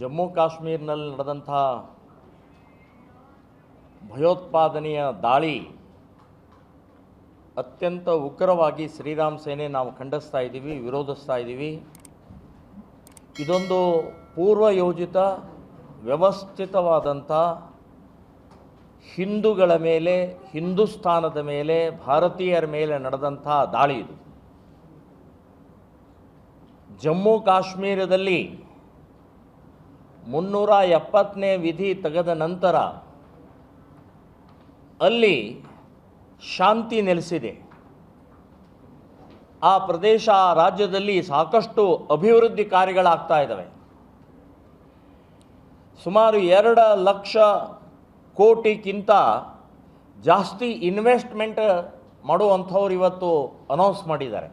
ಜಮ್ಮು ಕಾಶ್ಮೀರ್ನಲ್ಲಿ ನಡೆದಂಥ ಭಯೋತ್ಪಾದನೆಯ ದಾಳಿ ಅತ್ಯಂತ ಉಗ್ರವಾಗಿ ಶ್ರೀರಾಮ್ ಸೇನೆ ನಾವು ಖಂಡಿಸ್ತಾ ಇದ್ದೀವಿ, ವಿರೋಧಿಸ್ತಾ ಇದ್ದೀವಿ. ಇದೊಂದು ಪೂರ್ವಯೋಜಿತ, ವ್ಯವಸ್ಥಿತವಾದಂಥ ಹಿಂದೂಗಳ ಮೇಲೆ ಹಿಂದೂಸ್ತಾನದ ಮೇಲೆ, ಭಾರತೀಯರ ಮೇಲೆ ನಡೆದಂಥ ದಾಳಿ ಇದು. ಜಮ್ಮು ಕಾಶ್ಮೀರದಲ್ಲಿ ಮುನ್ನೂರ ಎಪ್ಪತ್ತನೇ ವಿಧಿ ತೆಗೆದ ನಂತರ ಅಲ್ಲಿ ಶಾಂತಿ ನೆಲೆಸಿದೆ. ಆ ಪ್ರದೇಶ, ಆ ರಾಜ್ಯದಲ್ಲಿ ಸಾಕಷ್ಟು ಅಭಿವೃದ್ಧಿ ಕಾರ್ಯಗಳಾಗ್ತಾ ಇದ್ದಾವೆ. ಸುಮಾರು ಎರಡು ಲಕ್ಷ ಕೋಟಿಗಿಂತ ಜಾಸ್ತಿ ಇನ್ವೆಸ್ಟ್ಮೆಂಟ್ ಮಾಡುವಂಥವ್ರು ಇವತ್ತು ಅನೌನ್ಸ್ ಮಾಡಿದ್ದಾರೆ.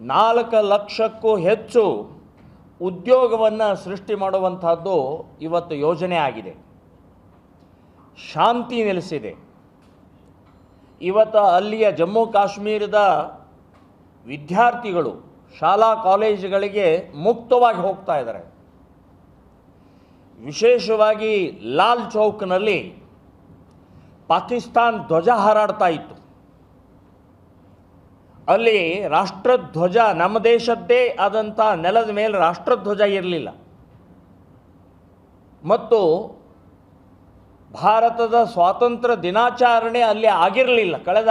ನಾಲ್ಕು ಲಕ್ಷಕ್ಕೂ ಹೆಚ್ಚು ಉದ್ಯೋಗವನ್ನು ಸೃಷ್ಟಿ ಮಾಡುವಂಥದ್ದು ಇವತ್ತು ಯೋಜನೆ ಆಗಿದೆ. ಶಾಂತಿ ನೆಲೆಸಿದೆ. ಇವತ್ತು ಅಲ್ಲಿಯ ಜಮ್ಮು ಕಾಶ್ಮೀರದ ವಿದ್ಯಾರ್ಥಿಗಳು ಶಾಲಾ ಕಾಲೇಜುಗಳಿಗೆ ಮುಕ್ತವಾಗಿ ಹೋಗ್ತಾ ಇದ್ದಾರೆ. ವಿಶೇಷವಾಗಿ ಲಾಲ್ ಚೌಕ್ನಲ್ಲಿ ಪಾಕಿಸ್ತಾನ್ ಧ್ವಜ ಹಾರಾಡ್ತಾ ಇತ್ತು. ಅಲ್ಲಿ ರಾಷ್ಟ್ರಧ್ವಜ ನಮ್ಮ ದೇಶದ್ದೇ ಆದಂಥ ನೆಲದ ಮೇಲೆ ರಾಷ್ಟ್ರಧ್ವಜ ಇರಲಿಲ್ಲ. ಮತ್ತು ಭಾರತದ ಸ್ವಾತಂತ್ರ್ಯ ದಿನಾಚರಣೆ ಅಲ್ಲಿ ಆಗಿರಲಿಲ್ಲ, ಕಳೆದ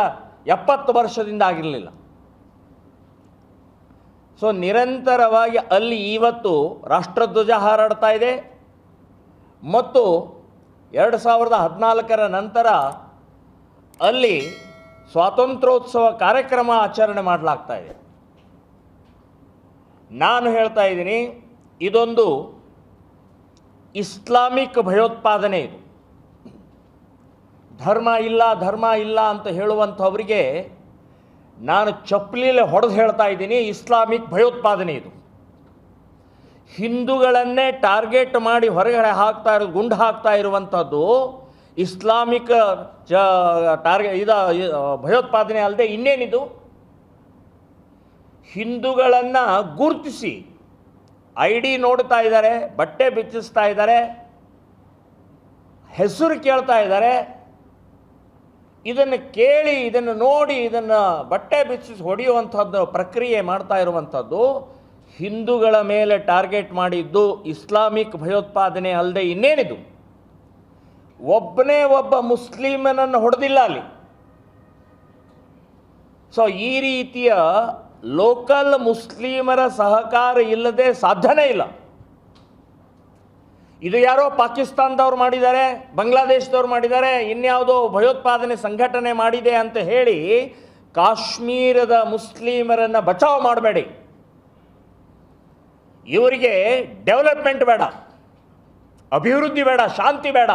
ಎಪ್ಪತ್ತು ವರ್ಷದಿಂದ ಆಗಿರಲಿಲ್ಲ. ಸೊ, ನಿರಂತರವಾಗಿ ಅಲ್ಲಿ ಇವತ್ತು ರಾಷ್ಟ್ರಧ್ವಜ ಹಾರಾಡ್ತಾ ಇದೆ. ಮತ್ತು ಎರಡು ಸಾವಿರದ ಹದಿನಾಲ್ಕರ ನಂತರ ಅಲ್ಲಿ ಸ್ವಾತಂತ್ರ್ಯೋತ್ಸವ ಕಾರ್ಯಕ್ರಮ ಆಚರಣೆ ಮಾಡಲಾಗ್ತಾ ಇದೆ. ನಾನು ಹೇಳ್ತಾ ಇದ್ದೀನಿ, ಇದೊಂದು ಇಸ್ಲಾಮಿಕ್ ಭಯೋತ್ಪಾದನೆ ಇದು. ಧರ್ಮ ಇಲ್ಲ ಧರ್ಮ ಇಲ್ಲ ಅಂತ ಹೇಳುವಂಥವರಿಗೆ ನಾನು ಚಪ್ಪಲಿಲೆ ಹೊಡೆದು ಹೇಳ್ತಾ ಇದ್ದೀನಿ, ಇಸ್ಲಾಮಿಕ್ ಭಯೋತ್ಪಾದನೆ ಇದು. ಹಿಂದೂಗಳನ್ನೇ ಟಾರ್ಗೆಟ್ ಮಾಡಿ ಹೊರಗಡೆ ಹಾಕ್ತಾ ಇರೋ, ಗುಂಡು ಹಾಕ್ತಾ ಇರುವಂಥದ್ದು ಇಸ್ಲಾಮಿಕ್ ಚ ಟಾರ್ಗೆ, ಇದ ಭಯೋತ್ಪಾದನೆ ಅಲ್ಲದೆ ಇನ್ನೇನಿದು? ಹಿಂದೂಗಳನ್ನು ಗುರುತಿಸಿ ಐ ಡಿ ನೋಡ್ತಾ ಇದ್ದಾರೆ ಬಟ್ಟೆ ಬಿಚ್ಚಿಸ್ತಾ ಇದ್ದಾರೆ ಹೆಸರು ಕೇಳ್ತಾ ಇದ್ದಾರೆ ಇದನ್ನು ಕೇಳಿ, ಇದನ್ನು ನೋಡಿ, ಇದನ್ನು ಬಟ್ಟೆ ಬಿಚ್ಚಿಸಿ ಹೊಡೆಯುವಂಥದ್ದು, ಪ್ರಕ್ರಿಯೆ ಮಾಡ್ತಾ ಇರುವಂಥದ್ದು, ಹಿಂದೂಗಳ ಮೇಲೆ ಟಾರ್ಗೆಟ್ ಮಾಡಿದ್ದು ಇಸ್ಲಾಮಿಕ್ ಭಯೋತ್ಪಾದನೆ ಅಲ್ಲದೆ ಇನ್ನೇನಿದು? ಒಬ್ಬನೇ ಒಬ್ಬ ಮುಸ್ಲಿಮನನ್ನು ಹೊಡೆದಿಲ್ಲ ಅಲ್ಲಿ. ಸೊ ಈ ರೀತಿಯ ಲೋಕಲ್ ಮುಸ್ಲಿಮರ ಸಹಕಾರ ಇಲ್ಲದೆ ಸಾಧ್ಯನೇ ಇಲ್ಲ. ಇದು ಯಾರೋ ಪಾಕಿಸ್ತಾನದವ್ರು ಮಾಡಿದ್ದಾರೆ, ಬಾಂಗ್ಲಾದೇಶದವ್ರು ಮಾಡಿದ್ದಾರೆ, ಇನ್ಯಾವುದೋ ಭಯೋತ್ಪಾದನೆ ಸಂಘಟನೆ ಮಾಡಿದೆ ಅಂತ ಹೇಳಿ ಕಾಶ್ಮೀರದ ಮುಸ್ಲಿಮರನ್ನು ಬಚಾವ್ ಮಾಡಬೇಡಿ. ಇವರಿಗೆ ಡೆವಲಪ್ಮೆಂಟ್ ಬೇಡ, ಅಭಿವೃದ್ಧಿ ಬೇಡ, ಶಾಂತಿ ಬೇಡ.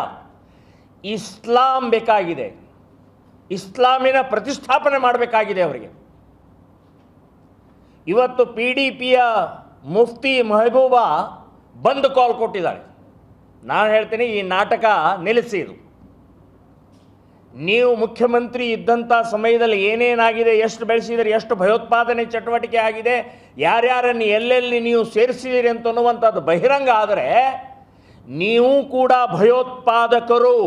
ಇಸ್ಲಾಂ ಬೇಕಾಗಿದೆ. ಇಸ್ಲಾಮಿನ ಪ್ರತಿಷ್ಠಾಪನೆ ಮಾಡಬೇಕಾಗಿದೆ ಅವರಿಗೆ. ಇವತ್ತು ಪಿ ಡಿ ಪಿಯ ಮುಫ್ತಿ ಮೆಹಬೂಬಾ ಬಂದ್ ಕಾಲ್ ಕೊಟ್ಟಿದ್ದಾಳೆ ನಾನು ಹೇಳ್ತೀನಿ ಈ ನಾಟಕ ನಿಲ್ಲಿಸಿ ನೀವು ಮುಖ್ಯಮಂತ್ರಿ ಇದ್ದಂಥ ಸಮಯದಲ್ಲಿ ಏನೇನಾಗಿದೆ, ಎಷ್ಟು ಬೆಳೆಸಿದರೆ, ಎಷ್ಟು ಭಯೋತ್ಪಾದನೆ ಚಟುವಟಿಕೆ ಆಗಿದೆ, ಯಾರ್ಯಾರನ್ನು ಎಲ್ಲೆಲ್ಲಿ ನೀವು ಸೇರಿಸಿದಿರಿ ಅಂತ ಅನ್ನುವಂಥದ್ದು ಬಹಿರಂಗ ಆದರೆ, ನೀವು ಕೂಡ ಭಯೋತ್ಪಾದಕರು.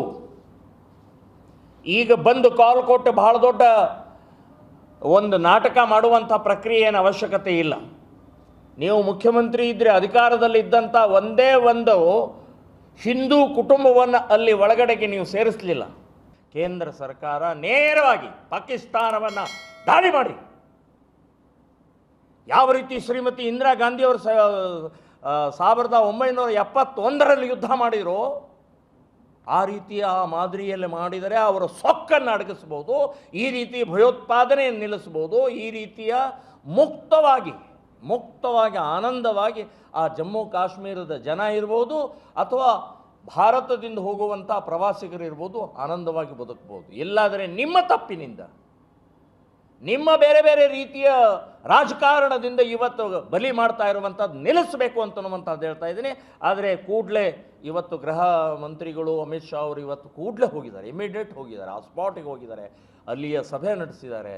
ಈಗ ಬಂದು ಕಾಲ್ ಕೊಟ್ಟು ಬಹಳ ದೊಡ್ಡ ಒಂದು ನಾಟಕ ಮಾಡುವಂಥ ಪ್ರಕ್ರಿಯೆಯ ಅವಶ್ಯಕತೆ ಇಲ್ಲ. ನೀವು ಮುಖ್ಯಮಂತ್ರಿ ಇದ್ದರೆ ಅಧಿಕಾರದಲ್ಲಿದ್ದಂಥ ಒಂದೇ ಒಂದು ಹಿಂದೂ ಕುಟುಂಬವನ್ನು ಅಲ್ಲಿ ಒಳಗಡೆಗೆ ನೀವು ಸೇರಿಸಲಿಲ್ಲ. ಕೇಂದ್ರ ಸರ್ಕಾರ ನೇರವಾಗಿ ಪಾಕಿಸ್ತಾನವನ್ನು ದಾಳಿ ಮಾಡಿ. ಯಾವ ರೀತಿ ಶ್ರೀಮತಿ ಇಂದಿರಾ ಗಾಂಧಿಯವರು ಸಾವಿರದ ಒಂಬೈನೂರ ಎಪ್ಪತ್ತೊಂದರಲ್ಲಿ ಯುದ್ಧ ಮಾಡಿದರು ಆ ರೀತಿಯ ಆ ಮಾದರಿಯಲ್ಲಿ ಮಾಡಿದರೆ ಅವರ ಸೊಕ್ಕನ್ನು ಅಡಗಿಸ್ಬೋದು, ಈ ರೀತಿ ಭಯೋತ್ಪಾದನೆಯನ್ನು ನಿಲ್ಲಿಸ್ಬೋದು, ಈ ರೀತಿಯ ಮುಕ್ತವಾಗಿ ಮುಕ್ತವಾಗಿ, ಆನಂದವಾಗಿ ಆ ಜಮ್ಮು ಕಾಶ್ಮೀರದ ಜನ ಇರ್ಬೋದು ಅಥವಾ ಭಾರತದಿಂದ ಹೋಗುವಂಥ ಪ್ರವಾಸಿಗರಿರ್ಬೋದು ಆನಂದವಾಗಿ ಬದುಕ್ಬೋದು. ಇಲ್ಲಾದರೆ ನಿಮ್ಮ ತಪ್ಪಿನಿಂದ ನಿಮ್ಮ ಬೇರೆ ಬೇರೆ ರೀತಿಯ ರಾಜಕಾರಣದಿಂದ ಇವತ್ತು ಬಲಿ ಮಾಡ್ತಾ ಇರುವಂಥದ್ದು ನಿಲ್ಲಿಸಬೇಕು ಅಂತನ್ನುವಂಥದ್ದು ಹೇಳ್ತಾ ಇದ್ದೀನಿ. ಆದರೆ ಕೂಡಲೇ ಇವತ್ತು ಗೃಹ ಮಂತ್ರಿಗಳು ಅಮಿತ್ ಶಾ ಅವರು ಇವತ್ತು ಕೂಡಲೇ ಹೋಗಿದ್ದಾರೆ, ಇಮಿಡಿಯೇಟ್ ಹೋಗಿದ್ದಾರೆ, ಆ ಸ್ಪಾಟಿಗೆ ಹೋಗಿದ್ದಾರೆ, ಅಲ್ಲಿಯ ಸಭೆ ನಡೆಸಿದ್ದಾರೆ.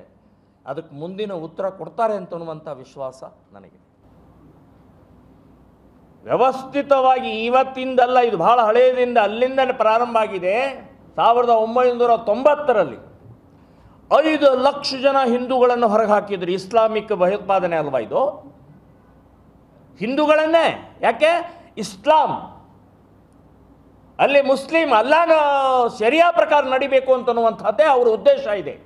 ಅದಕ್ಕೆ ಮುಂದಿನ ಉತ್ತರ ಕೊಡ್ತಾರೆ ಅಂತನ್ನುವಂಥ ವಿಶ್ವಾಸ ನನಗೆ ವ್ಯವಸ್ಥಿತವಾಗಿ ಇವತ್ತಿಂದಲ್ಲ, ಇದು ಬಹಳ ಹಳೆಯದಿಂದ ಅಲ್ಲಿಂದಲೇ ಪ್ರಾರಂಭ ಆಗಿದೆ. ಸಾವಿರದ ಒಂಬೈನೂರ ತೊಂಬತ್ತರಲ್ಲಿ ಐದು ಲಕ್ಷ ಜನ ಹಿಂದೂಗಳನ್ನು ಹೊರಗೆ ಹಾಕಿದ್ರು ಇಸ್ಲಾಮಿಕ್ ಭಯೋತ್ಪಾದನೆ ಅಲ್ವಾ ಇದು? ಹಿಂದೂಗಳನ್ನೇ. ಯಾಕೆ? ಇಸ್ಲಾಂ. ಅಲ್ಲಿ ಮುಸ್ಲಿಂ ಅಲ್ಲಾನ ಸರಿಯಾ ಪ್ರಕಾರ ನಡಿಬೇಕು ಅಂತನ್ನುವಂಥದ್ದೇ ಅವರ ಉದ್ದೇಶ ಇದೆ.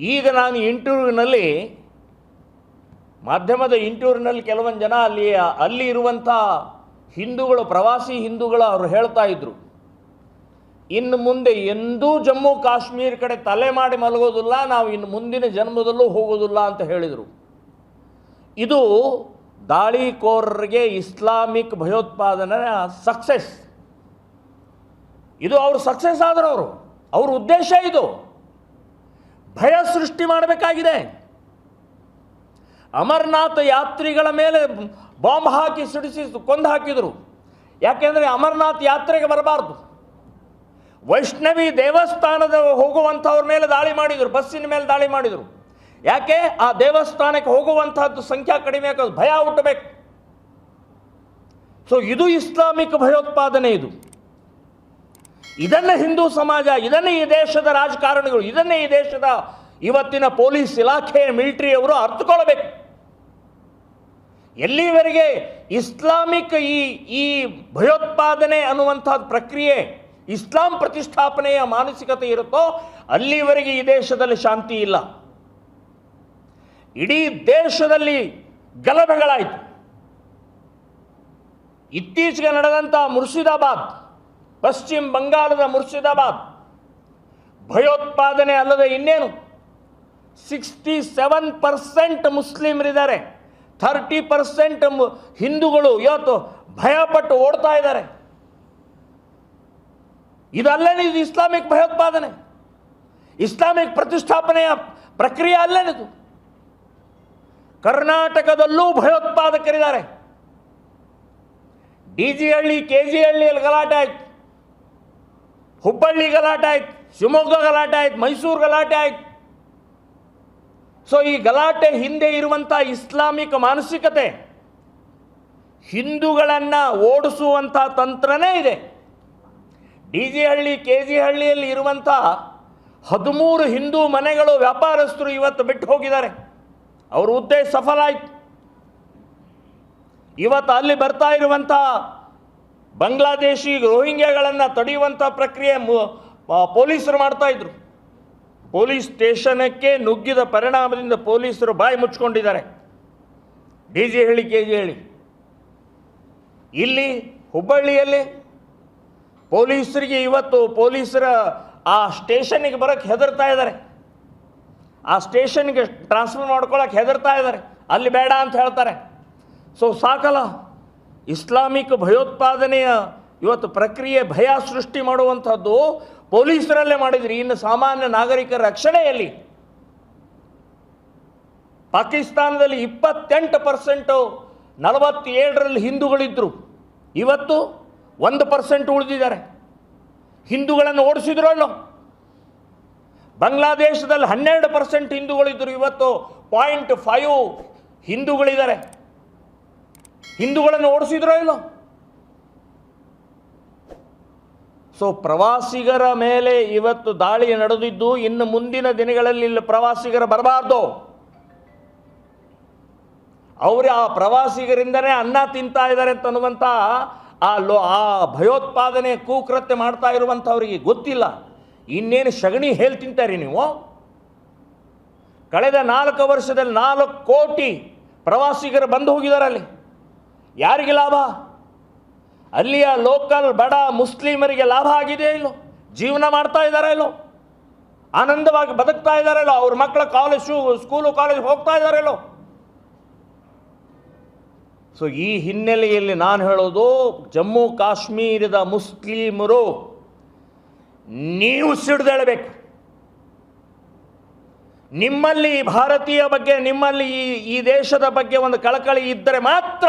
ಈಗ ನಾನು ಇಂಟರ್ವ್ಯೂನಲ್ಲಿ, ಮಾಧ್ಯಮದ ಇಂಟರ್ವ್ಯೂನಲ್ಲಿ ಕೆಲವೊಂದು ಜನ ಅಲ್ಲಿ ಅಲ್ಲಿ ಇರುವಂಥ ಹಿಂದೂಗಳು, ಪ್ರವಾಸಿ ಹಿಂದೂಗಳು ಅವರು ಹೇಳ್ತಾ ಇದ್ರು. ಇನ್ನು ಮುಂದೆ ಎಂದೂ ಜಮ್ಮು ಕಾಶ್ಮೀರ ಕಡೆ ತಲೆ ಮಾಡಿ ಮಲಗೋದಿಲ್ಲ, ನಾವು ಇನ್ನು ಮುಂದಿನ ಜನ್ಮದಲ್ಲೂ ಹೋಗೋದಿಲ್ಲ ಅಂತ ಹೇಳಿದರು. ಇದು ದಾಳಿಕೋರರಿಗೆ ಇಸ್ಲಾಮಿಕ್ ಭಯೋತ್ಪಾದನೆ ಸಕ್ಸೆಸ್ ಇದು ಅವರು ಸಕ್ಸೆಸ್ ಆದರು ಅವರು ಅವ್ರ ಉದ್ದೇಶ ಇದು. ಭಯ ಸೃಷ್ಟಿ ಮಾಡಬೇಕಾಗಿದೆ. ಅಮರನಾಥ ಯಾತ್ರಿಗಳ ಮೇಲೆ ಬಾಂಬ್ ಹಾಕಿ ಸಿಡಿಸಿ ಕೊಂದು ಹಾಕಿದರು. ಯಾಕೆಂದರೆ ಅಮರನಾಥ್ ಯಾತ್ರೆಗೆ ಬರಬಾರ್ದು. ವೈಷ್ಣವಿ ದೇವಸ್ಥಾನದ ಹೋಗುವಂಥವ್ರ ಮೇಲೆ ದಾಳಿ ಮಾಡಿದರು, ಬಸ್ಸಿನ ಮೇಲೆ ದಾಳಿ ಮಾಡಿದರು. ಯಾಕೆ? ಆ ದೇವಸ್ಥಾನಕ್ಕೆ ಹೋಗುವಂತಹದ್ದು ಸಂಖ್ಯಾ ಕಡಿಮೆ ಆಗೋದು ಭಯ ಹುಟ್ಟಬೇಕು. ಸೊ ಇದು ಇಸ್ಲಾಮಿಕ್ ಭಯೋತ್ಪಾದನೆ ಇದು. ಇದನ್ನು ಹಿಂದೂ ಸಮಾಜ, ಇದನ್ನೇ ಈ ದೇಶದ ರಾಜಕಾರಣಿಗಳು, ಇದನ್ನೇ ಈ ದೇಶದ ಇವತ್ತಿನ ಪೊಲೀಸ್ ಇಲಾಖೆ, ಮಿಲಿಟರಿಯವರು ಅರ್ಥಕೊಳ್ಬೇಕು ಎಲ್ಲಿವರೆಗೆ ಇಸ್ಲಾಮಿಕ್ ಈ ಈ ಭಯೋತ್ಪಾದನೆ ಅನ್ನುವಂಥದ್ದು ಪ್ರಕ್ರಿಯೆ ಇಸ್ಲಾಂ ಪ್ರತಿಷ್ಠಾಪನೆಯ ಮಾನಸಿಕತೆ ಇರುತ್ತೋ ಅಲ್ಲಿವರೆಗೆ ಈ ದೇಶದಲ್ಲಿ ಶಾಂತಿ ಇಲ್ಲ. ಇಡೀ ದೇಶದಲ್ಲಿ ಗಲಭೆಗಳಾಯಿತು. ಇತ್ತೀಚೆಗೆ ನಡೆದಂಥ ಮುರ್ಷಿದಾಬಾದ್, ಪಶ್ಚಿಮ ಬಂಗಾಳದ ಮುರ್ಷಿದಾಬಾದ್, ಭಯೋತ್ಪಾದನೆ ಅಲ್ಲದೆ ಇನ್ನೇನು, ಸಿಕ್ಸ್ಟಿ ಸೆವೆನ್ ಪರ್ಸೆಂಟ್ ಮುಸ್ಲಿಮರಿದ್ದಾರೆ. ಥರ್ಟಿ ಪರ್ಸೆಂಟ್ ಹಿಂದೂಗಳು ಇವತ್ತು ಭಯಪಟ್ಟು ಓಡ್ತಾ ಇದ್ದಾರೆ. ಇದಲ್ಲೇನೆ ಇದು ಇಸ್ಲಾಮಿಕ್ ಭಯೋತ್ಪಾದನೆ. ಇಸ್ಲಾಮಿಕ್ ಪ್ರತಿಷ್ಠಾಪನೆಯ ಪ್ರಕ್ರಿಯೆ ಅಲ್ಲೇನಿದು ಕರ್ನಾಟಕದಲ್ಲೂ ಭಯೋತ್ಪಾದಕರಿದ್ದಾರೆ. D J Halli, K G ಹಳ್ಳಿಯಲ್ಲಿ ಗಲಾಟೆ ಆಯ್ತು. ಹುಬ್ಬಳ್ಳಿ ಗಲಾಟೆ ಆಯ್ತು. ಶಿವಮೊಗ್ಗ ಗಲಾಟೆ ಆಯ್ತು. ಮೈಸೂರು ಗಲಾಟೆ ಆಯ್ತು. ಸೊ ಈ ಗಲಾಟೆ ಹಿಂದೆ ಇರುವಂಥ ಇಸ್ಲಾಮಿಕ ಮಾನಸಿಕತೆ ಹಿಂದೂಗಳನ್ನು ಓಡಿಸುವಂಥ ತಂತ್ರನೇ ಇದೆ. D J Halli, K G ಹಳ್ಳಿಯಲ್ಲಿ ಇರುವಂಥ ಹದಿಮೂರು ಹಿಂದೂ ಮನೆಗಳು ವ್ಯಾಪಾರಸ್ಥರು ಇವತ್ತು ಬಿಟ್ಟು ಹೋಗಿದ್ದಾರೆ. ಅವ್ರ ಉದ್ದೇಶ ಸಫಲ ಆಯಿತು. ಇವತ್ತು ಅಲ್ಲಿ ಬರ್ತಾ ಇರುವಂಥ ಬಾಂಗ್ಲಾದೇಶಿ ರೋಹಿಂಗ್ಯಾಗಳನ್ನು ತಡೆಯುವಂಥ ಪ್ರಕ್ರಿಯೆ ಪೊಲೀಸರು ಮಾಡ್ತಾ ಇದ್ರು. ಪೊಲೀಸ್ ಸ್ಟೇಷನಕ್ಕೆ ನುಗ್ಗಿದ ಪರಿಣಾಮದಿಂದ ಪೊಲೀಸರು ಬಾಯಿ ಮುಚ್ಕೊಂಡಿದ್ದಾರೆ. D J Halli, K G Halli. ಇಲ್ಲಿ ಹುಬ್ಬಳ್ಳಿಯಲ್ಲಿ ಪೊಲೀಸರಿಗೆ ಇವತ್ತು ಪೊಲೀಸರ ಆ ಸ್ಟೇಷನ್ಗೆ ಬರೋಕ್ಕೆ ಹೆದರ್ತಾ ಇದ್ದಾರೆ. ಆ ಸ್ಟೇಷನ್ಗೆ ಟ್ರಾನ್ಸ್ಫರ್ ಮಾಡ್ಕೊಳಕ್ಕೆ ಹೆದರ್ತಾ ಇದ್ದಾರೆ. ಅಲ್ಲಿ ಬೇಡ ಅಂತ ಹೇಳ್ತಾರೆ. ಸೊ ಸಾಕಲ್ಲ ಇಸ್ಲಾಮಿಕ್ ಭಯೋತ್ಪಾದನೆಯ ಇವತ್ತು ಪ್ರಕ್ರಿಯೆ ಭಯ ಸೃಷ್ಟಿ ಮಾಡುವಂಥದ್ದು ಪೊಲೀಸರಲ್ಲೇ ಮಾಡಿದ್ರಿ. ಇನ್ನು ಸಾಮಾನ್ಯ ನಾಗರಿಕರ ರಕ್ಷಣೆಯಲ್ಲಿ ಪಾಕಿಸ್ತಾನದಲ್ಲಿ ಇಪ್ಪತ್ತೆಂಟು ಪರ್ಸೆಂಟು ನಲವತ್ತೇಳರಲ್ಲಿ ಹಿಂದೂಗಳಿದ್ದರು ಇವತ್ತು ಒಂದು ಪರ್ಸೆಂಟ್ ಉಳಿದಿದ್ದಾರೆ. ಹಿಂದೂಗಳನ್ನು ಓಡಿಸಿದ್ರೋ ಅಲ್ಲೋ ಬಾಂಗ್ಲಾದೇಶದಲ್ಲಿ ಹನ್ನೆರಡು ಪರ್ಸೆಂಟ್ ಹಿಂದೂಗಳಿದ್ದರು ಇವತ್ತು ಪಾಯಿಂಟ್ ಫೈವ್ ಹಿಂದೂಗಳಿದ್ದಾರೆ. ಹಿಂದೂಗಳನ್ನು ಓಡಿಸಿದ್ರೋ ಇಲ್ಲೋ? ಸೊ ಪ್ರವಾಸಿಗರ ಮೇಲೆ ಇವತ್ತು ದಾಳಿ ನಡೆದಿದ್ದು ಇನ್ನು ಮುಂದಿನ ದಿನಗಳಲ್ಲಿ ಇಲ್ಲಿ ಪ್ರವಾಸಿಗರ ಬರಬಾರ್ದು. ಅವರು ಆ ಪ್ರವಾಸಿಗರಿಂದನೇ ಅನ್ನ ತಿಂತಾ ಇದ್ದಾರೆ ಅಂತ ಅನ್ನುವಂಥ ಆ ಲೋ, ಆ ಭಯೋತ್ಪಾದನೆ ಕೂಕೃತ್ಯ ಮಾಡ್ತಾ ಇರುವಂಥವ್ರಿಗೆ ಗೊತ್ತಿಲ್ಲ. ಇನ್ನೇನು ಸಗಣಿ ಹೇಳ್ತಿಂತಾರೆ ನೀವು? ಕಳೆದ ನಾಲ್ಕು ವರ್ಷದಲ್ಲಿ ನಾಲ್ಕು ಕೋಟಿ ಪ್ರವಾಸಿಗರು ಬಂದು ಹೋಗಿದ್ದಾರೆ ಅಲ್ಲಿ. ಯಾರಿಗೆ ಲಾಭ? ಅಲ್ಲಿಯ ಲೋಕಲ್ ಬಡ ಮುಸ್ಲಿಮರಿಗೆ ಲಾಭ ಆಗಿದೆಯೋ ಇಲ್ಲೋ? ಜೀವನ ಮಾಡ್ತಾ ಇದ್ದಾರೆ ಇಲ್ಲೋ? ಆನಂದವಾಗಿ ಬದುಕ್ತಾ ಇದ್ದಾರಲ್ಲೋ ಅವ್ರ ಮಕ್ಕಳ ಕಾಲೇಜು ಸ್ಕೂಲು ಕಾಲೇಜ್ ಹೋಗ್ತಾ ಇದ್ದಾರಲ್ಲೋ ಸೊ ಈ ಹಿನ್ನೆಲೆಯಲ್ಲಿ ನಾನು ಹೇಳೋದು, ಜಮ್ಮು ಕಾಶ್ಮೀರದ ಮುಸ್ಲಿಮರು ನೀವು ಸಿಡಿದೇಳಬೇಕು. ನಿಮ್ಮಲ್ಲಿ ಭಾರತೀಯ ಬಗ್ಗೆ, ನಿಮ್ಮಲ್ಲಿ ಈ ಈ ದೇಶದ ಬಗ್ಗೆ ಒಂದು ಕಳಕಳಿ ಇದ್ದರೆ ಮಾತ್ರ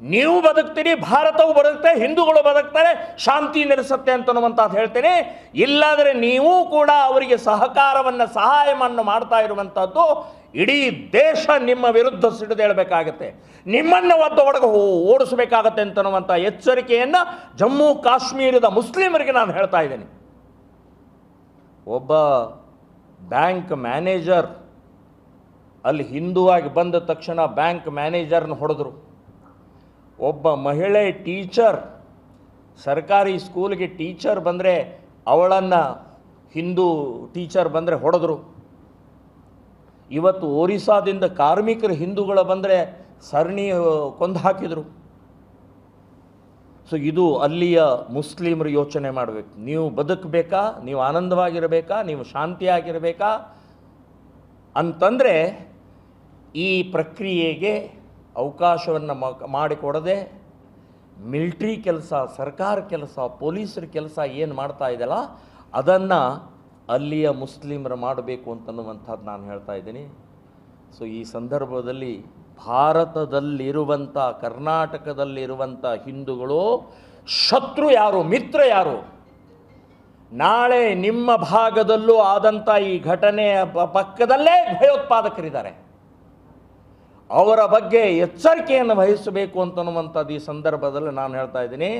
ನೀವು ಬದುಕ್ತೀರಿ, ಭಾರತವು ಬದುಕ್ತೆ ಹಿಂದೂಗಳು ಬದುಕ್ತಾರೆ, ಶಾಂತಿ ನೆಲೆಸುತ್ತೆ ಅಂತನ್ನುವಂಥದ್ದು ಹೇಳ್ತೇನೆ. ಇಲ್ಲಾದರೆ ನೀವು ಕೂಡ ಅವರಿಗೆ ಸಹಕಾರವನ್ನು, ಸಹಾಯವನ್ನು ಮಾಡ್ತಾ ಇರುವಂಥದ್ದು ಇಡೀ ದೇಶ ನಿಮ್ಮ ವಿರುದ್ಧ ಸಿಡಿದೇಳಬೇಕಾಗತ್ತೆ ನಿಮ್ಮನ್ನು ಒದ್ದು ಒಡಗ ಓಡಿಸಬೇಕಾಗತ್ತೆ ಅಂತನ್ನುವಂಥ ಎಚ್ಚರಿಕೆಯನ್ನು ಜಮ್ಮು ಕಾಶ್ಮೀರದ ಮುಸ್ಲಿಮರಿಗೆ ನಾನು ಹೇಳ್ತಾ ಇದ್ದೇನೆ. ಒಬ್ಬ ಬ್ಯಾಂಕ್ ಮ್ಯಾನೇಜರ್ ಅಲ್ಲಿ ಹಿಂದೂ ಆಗಿ ಬಂದ ತಕ್ಷಣ ಬ್ಯಾಂಕ್ ಮ್ಯಾನೇಜರ್ನ ಹೊಡೆದ್ರು. ಒಬ್ಬ ಮಹಿಳೆ ಟೀಚರ್, ಸರ್ಕಾರಿ ಸ್ಕೂಲ್ಗೆ ಟೀಚರ್ ಬಂದರೆ ಅವಳನ್ನು ಹಿಂದೂ ಟೀಚರ್ ಬಂದರೆ ಹೊಡೆದ್ರು. ಇವತ್ತು ಒರಿಸ್ಸಾದಿಂದ ಕಾರ್ಮಿಕರು ಹಿಂದೂಗಳು ಬಂದರೆ ಸರಣಿ ಕೊಂದು ಹಾಕಿದರು. ಸೊ ಇದು ಅಲ್ಲಿಯ ಮುಸ್ಲಿಮರು ಯೋಚನೆ ಮಾಡಬೇಕು. ನೀವು ಬದುಕಬೇಕಾ? ನೀವು ಆನಂದವಾಗಿರಬೇಕಾ? ನೀವು ಶಾಂತಿಯಾಗಿರಬೇಕಾ? ಅಂತಂದರೆ ಈ ಪ್ರಕ್ರಿಯೆಗೆ ಅವಕಾಶವನ್ನು ಮಾಡಿಕೊಡದೆ ಮಿಲ್ಟ್ರಿ ಕೆಲಸ, ಸರ್ಕಾರ ಕೆಲಸ, ಪೊಲೀಸರ ಕೆಲಸ ಏನು ಮಾಡ್ತಾ ಇದೆಯಲ್ಲ, ಅದನ್ನು ಅಲ್ಲಿಯ ಮುಸ್ಲಿಮರು ಮಾಡಬೇಕು ಅಂತನ್ನುವಂಥದ್ದು ನಾನು ಹೇಳ್ತಾ ಇದ್ದೀನಿ. ಸೊ ಈ ಸಂದರ್ಭದಲ್ಲಿ ಭಾರತದಲ್ಲಿರುವಂಥ, ಕರ್ನಾಟಕದಲ್ಲಿರುವಂಥ ಹಿಂದೂಗಳು ಶತ್ರು ಯಾರು, ಮಿತ್ರ ಯಾರು? ನಾಳೆ ನಿಮ್ಮ ಭಾಗದಲ್ಲೂ ಆದಂಥ ಈ ಘಟನೆಯ ಪಕ್ಕದಲ್ಲೇ ಭಯೋತ್ಪಾದಕರಿದ್ದಾರೆ. ಅವರ ಬಗ್ಗೆ ಎಚ್ಚರಿಕೆಯನ್ನು ವಹಿಸಬೇಕು ಅಂತನ್ನುವಂಥದ್ದು ಈ ಸಂದರ್ಭದಲ್ಲಿ ನಾನು ಹೇಳ್ತಾ ಇದ್ದೀನಿ.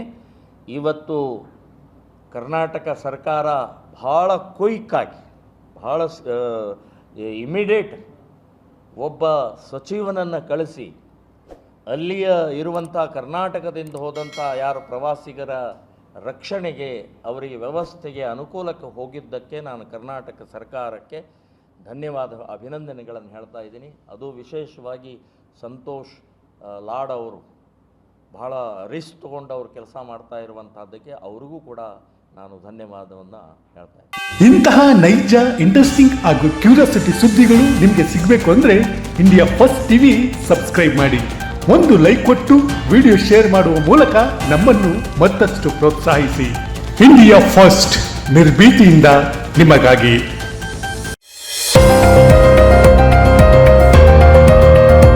ಇವತ್ತು ಕರ್ನಾಟಕ ಸರ್ಕಾರ ಭಾಳ ಕ್ವಿಕ್ಕಾಗಿ ಭಾಳ ಇಮಿಡಿಯೇಟ್ ಒಬ್ಬ ಸಚಿವನನ್ನು ಕಳಿಸಿ, ಅಲ್ಲಿಯ ಇರುವಂಥ ಕರ್ನಾಟಕದಿಂದ ಹೋದಂಥ ಯಾರು ಪ್ರವಾಸಿಗರ ರಕ್ಷಣೆಗೆ, ಅವರಿಗೆ ವ್ಯವಸ್ಥೆಗೆ ಅನುಕೂಲಕ್ಕೆ ಹೋಗಿದ್ದಕ್ಕೆ ನಾನು ಕರ್ನಾಟಕ ಸರ್ಕಾರಕ್ಕೆ ಧನ್ಯವಾದ ಅಭಿನಂದನೆಗಳನ್ನು ಹೇಳ್ತಾ ಇದ್ದೀನಿ. ಅದು ವಿಶೇಷವಾಗಿ ಸಂತೋಷ್ ಲಾಡ್ ಅವರು ಬಹಳ ರಿಸ್ಕ್ ತೊಗೊಂಡು ಅವರು ಕೆಲಸ ಮಾಡ್ತಾ ಇರುವಂತಹದ್ದಕ್ಕೆ ಅವ್ರಿಗೂ ಕೂಡ ನಾನು ಧನ್ಯವಾದವನ್ನು ಹೇಳ್ತಾ ಇದ್ದೀನಿ. ಇಂತಹ ನೈಜ ಇಂಟ್ರೆಸ್ಟಿಂಗ್ ಹಾಗೂ ಕ್ಯೂರಿಯಾಸಿಟಿ ಸುದ್ದಿಗಳು ನಿಮಗೆ ಸಿಗಬೇಕು ಅಂದ್ರೆ ಇಂಡಿಯಾ ಫಸ್ಟ್ ಟಿವಿ ಸಬ್ಸ್ಕ್ರೈಬ್ ಮಾಡಿ. ಒಂದು ಲೈಕ್ ಕೊಟ್ಟು ವಿಡಿಯೋ ಶೇರ್ ಮಾಡುವ ಮೂಲಕ ನಮ್ಮನ್ನು ಮತ್ತಷ್ಟು ಪ್ರೋತ್ಸಾಹಿಸಿ. ಇಂಡಿಯಾ ಫಸ್ಟ್ ನಿರ್ಭೀತಿಯಿಂದ ನಿಮಗಾಗಿ.